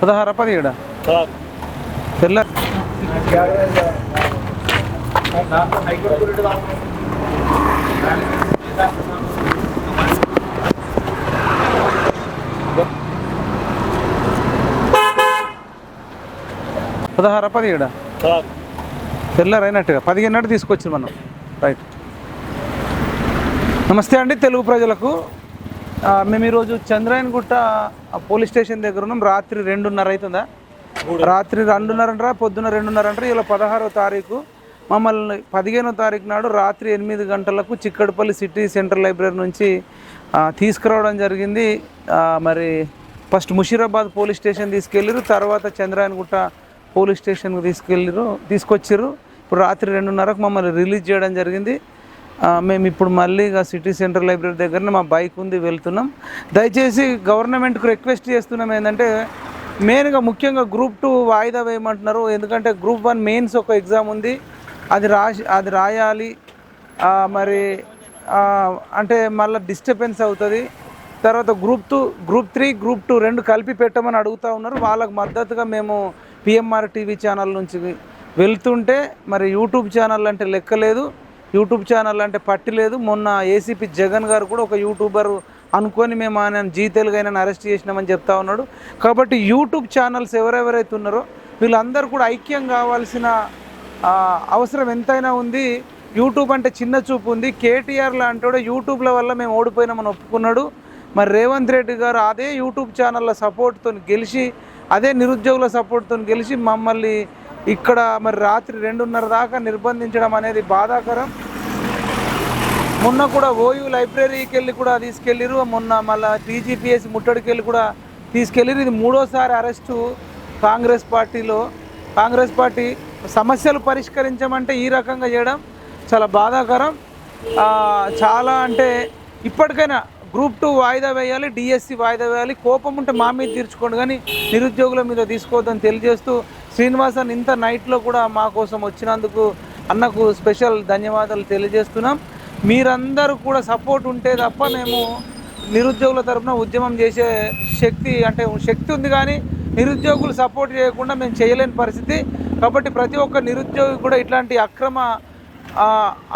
పదహారా పదిహేడా? తెల్ల పదహారా పదిహేడా? తెల్లారైనట్టుగా పదిహేను నాటి తీసుకొచ్చింది మనం. రైట్. నమస్తే అండి తెలుగు ప్రజలకు. మేము ఈరోజు చంద్రాయనగుట్ట ఆ పోలీస్ స్టేషన్ దగ్గర ఉన్నాం. రాత్రి రెండున్నర అవుతుందా? రాత్రి రెండున్నర అంటారా పొద్దున్న రెండున్నర అంటారా ఇలా పదహారో తారీఖు. మమ్మల్ని పదిహేనో తారీఖు నాడు రాత్రి ఎనిమిది గంటలకు చిక్కడపల్లి సిటీ సెంట్రల్ లైబ్రరీ నుంచి తీసుకురావడం జరిగింది. మరి ఫస్ట్ ముషీరాబాద్ పోలీస్ స్టేషన్ తీసుకెళ్ళారు. తర్వాత చంద్రాయనగుట్ట పోలీస్ స్టేషన్కి తీసుకెళ్ళారు తీసుకొచ్చారు. ఇప్పుడు రాత్రి రెండున్నరకు మమ్మల్ని రిలీజ్ చేయడం జరిగింది. మేము ఇప్పుడు మళ్ళీ ఇక సిటీ సెంటర్ లైబ్రరీ దగ్గరనే మా బైక్ ఉంది వెళ్తున్నాం. దయచేసి గవర్నమెంట్కి రిక్వెస్ట్ చేస్తున్నాం ఏంటంటే మెయిన్గా ముఖ్యంగా గ్రూప్ టూ వాయిదా వేయమంటున్నారు. ఎందుకంటే గ్రూప్ వన్ మెయిన్స్ ఒక ఎగ్జామ్ ఉంది. అది రాసి అది రాయాలి. మరి అంటే మళ్ళీ డిస్టర్బెన్స్ అవుతుంది. తర్వాత group two group three group two రెండు కలిపి పెట్టమని అడుగుతూ ఉన్నారు. వాళ్ళకు మద్దతుగా మేము పిఎంఆర్ టీవీ ఛానల్ నుంచి వెళ్తుంటే మరి యూట్యూబ్ ఛానల్ అంటే లెక్కలేదు. యూట్యూబ్ ఛానల్ అంటే పట్టి లేదు. మొన్న ఏసీపీ జగన్ గారు కూడా ఒక యూట్యూబర్ అనుకొని మేము ఆయన జీ తెలుగు అరెస్ట్ చేసినామని చెప్తా ఉన్నాడు. కాబట్టి యూట్యూబ్ ఛానల్స్ ఎవరెవరైతే ఉన్నారో వీళ్ళందరూ కూడా ఐక్యం కావాల్సిన అవసరం ఎంతైనా ఉంది. యూట్యూబ్ అంటే చిన్న చూపు ఉంది. కేటీఆర్ లాంటి యూట్యూబ్ల వల్ల మేము ఓడిపోయినామని ఒప్పుకున్నాడు. మరి రేవంత్ రెడ్డి గారు అదే యూట్యూబ్ ఛానళ్ళ సపోర్ట్తో గెలిచి అదే నిరుద్యోగుల సపోర్ట్తో గెలిచి మమ్మల్ని ఇక్కడ మరి రాత్రి రెండున్నర దాకా నిర్బంధించడం అనేది బాధాకరం. మొన్న కూడా ఓయూ లైబ్రరీకి వెళ్ళి కూడా తీసుకెళ్ళిరు. మొన్న మళ్ళీ టీజీపీఎస్ ముట్టడికి వెళ్ళి కూడా తీసుకెళ్ళిరు. ఇది మూడోసారి అరెస్టు కాంగ్రెస్ పార్టీలో. కాంగ్రెస్ పార్టీ సమస్యలు పరిష్కరించమంటే ఈ రకంగా చేయడం చాలా బాధాకరం. చాలా అంటే ఇప్పటికైనా గ్రూప్ టూ వాయిదా వేయాలి డిఎస్సి వాయిదా వేయాలి. కోపం ఉంటే మా మీద తీర్చుకోండి. కానీ నిరుద్యోగుల మీద తీసుకోవద్దని తెలియజేస్తూ శ్రీనివాసన్ ఇంత నైట్లో కూడా మా కోసం వచ్చినందుకు అన్నకు స్పెషల్ ధన్యవాదాలు తెలియజేస్తున్నాం. మీరందరూ కూడా సపోర్ట్ ఉంటే తప్ప మేము నిరుద్యోగుల తరఫున ఉద్యమం చేసే శక్తి అంటే శక్తి ఉంది కానీ నిరుద్యోగులు సపోర్ట్ చేయకుండా మేము చేయలేని పరిస్థితి. కాబట్టి ప్రతి ఒక్క నిరుద్యోగి కూడా ఇట్లాంటి అక్రమ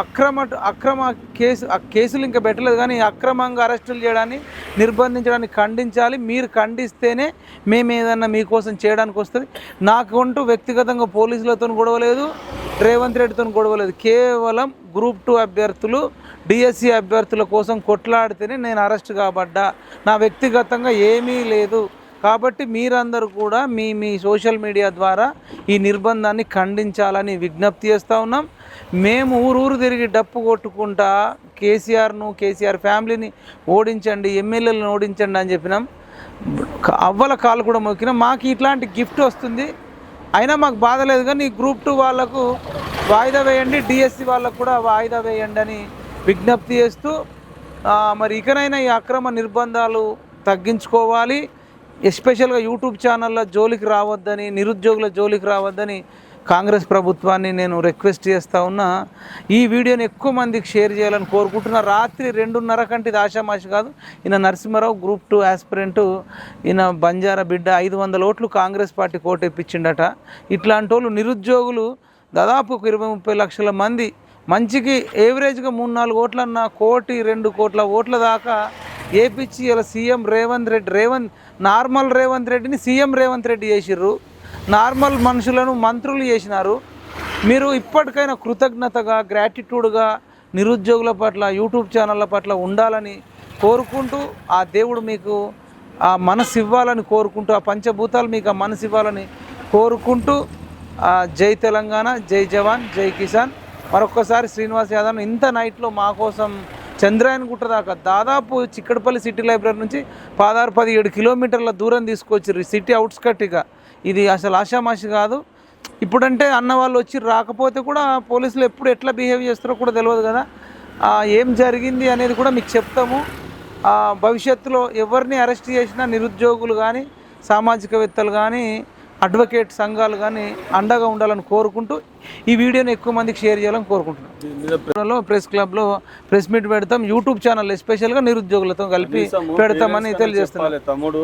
అక్రమ అక్రమ కేసు ఆ కేసులు ఇంకా పెట్టలేదు కానీ అక్రమంగా అరెస్టులు చేయడాన్ని నిర్బంధించడాన్ని ఖండించాలి. మీరు ఖండిస్తేనే మేము ఏదన్నా మీకోసం చేయడానికి వస్తుంది. నాకుంటూ వ్యక్తిగతంగా పోలీసులతో గొడవలేదు రేవంత్ రెడ్డితో గొడవలేదు కేవలం గ్రూప్ టూ అభ్యర్థులు డిఎస్సి అభ్యర్థుల కోసం కొట్లాడితేనే నేను అరెస్ట్ కాబడ్డా. నా వ్యక్తిగతంగా ఏమీ లేదు. కాబట్టి మీరందరూ కూడా మీ మీ సోషల్ మీడియా ద్వారా ఈ నిర్బంధాన్ని ఖండించాలని విజ్ఞప్తి చేస్తూ ఉన్నాం. మేము ఊరూరు తిరిగి డప్పు కొట్టుకుంటా కేసీఆర్ను కేసీఆర్ ఫ్యామిలీని ఓడించండి ఎమ్మెల్యేలను ఓడించండి అని చెప్పినాం. అవ్వల కాలు కూడా మొక్కినాం. మాకు ఇట్లాంటి గిఫ్ట్ వస్తుంది. అయినా మాకు బాధ లేదు కానీ గ్రూప్ టూ వాళ్ళకు వాయిదా వేయండి డిఎస్సి వాళ్ళకు కూడా వాయిదా వేయండి అని విజ్ఞప్తి చేస్తూ మరి ఇకనైనా ఈ అక్రమ నిర్బంధాలు తగ్గించుకోవాలి. ఎస్పెషల్గా యూట్యూబ్ ఛానళ్ళ జోలికి రావద్దని నిరుద్యోగుల జోలికి రావద్దని కాంగ్రెస్ ప్రభుత్వాన్ని నేను రిక్వెస్ట్ చేస్తూ ఉన్నా ఈ వీడియోని ఎక్కువ మందికి షేర్ చేయాలని కోరుకుంటున్నా. రాత్రి రెండున్నర కంటే ఇది ఆషామాషి కాదు. ఈయన నరసింహారావు గ్రూప్ టూ ఆస్పిరెంట్ ఈయన బంజారా బిడ్డ ఐదు వందల ఓట్లు కాంగ్రెస్ పార్టీ కోటెప్పించిండట ఇట్లాంటి వాళ్ళు నిరుద్యోగులు దాదాపు ఒక ఇరవై ముప్పై లక్షల మంది మంచికి ఏవరేజ్గా మూడు నాలుగు ఓట్లన్న కోటి రెండు కోట్ల ఓట్ల దాకా ఏపిచ్చి ఇలా సీఎం రేవంత్ రెడ్డి రేవంత్ నార్మల్ రేవంత్ రెడ్డిని సీఎం రేవంత్ రెడ్డి చేసిర్రు. నార్మల్ మనుషులను మంత్రులు చేసినారు. మీరు ఇప్పటికైనా కృతజ్ఞతగా గ్రాటిట్యూడ్గా నిరుద్యోగుల పట్ల యూట్యూబ్ ఛానళ్ళ పట్ల ఉండాలని కోరుకుంటూ ఆ దేవుడు మీకు ఆ మనసు ఇవ్వాలని కోరుకుంటూ ఆ పంచభూతాలు మీకు ఆ మనసు ఇవ్వాలని కోరుకుంటూ జై తెలంగాణ జై జవాన్ జై కిసాన్. మరొక్కసారి శ్రీనివాస్ యాదవ్ ఇంత నైట్లో మా కోసం చంద్రాయన్ గుట్ట దాకా దాదాపు చిక్కడపల్లి సిటీ లైబ్రరీ నుంచి పదహారు పదిహేడు కిలోమీటర్ల దూరం తీసుకొచ్చారు సిటీ అవుట్స్కట్గా. ఇది అసలు ఆషామాషి కాదు. ఇప్పుడంటే అన్న వాళ్ళు వచ్చి రాకపోతే కూడా పోలీసులు ఎప్పుడు ఎట్లా బిహేవ్ చేస్తారో కూడా తెలియదు కదా. ఏం జరిగింది అనేది కూడా మీకు చెప్తాము. భవిష్యత్తులో ఎవరిని అరెస్ట్ చేసినా నిరుద్యోగులు కానీ సామాజికవేత్తలు కానీ అడ్వకేట్ సంఘాలు కానీ అండగా ఉండాలని కోరుకుంటూ ఈ వీడియోని ఎక్కువ మందికి షేర్ చేయాలని కోరుకుంటున్నాను. ప్రెస్ క్లబ్లో ప్రెస్ మీట్ పెడతాం యూట్యూబ్ ఛానల్ ఎస్పెషల్గా నిరుద్యోగులతో కలిపి పెడతామని తెలియజేస్తున్నాం చెప్పాలి తమ్ముడు.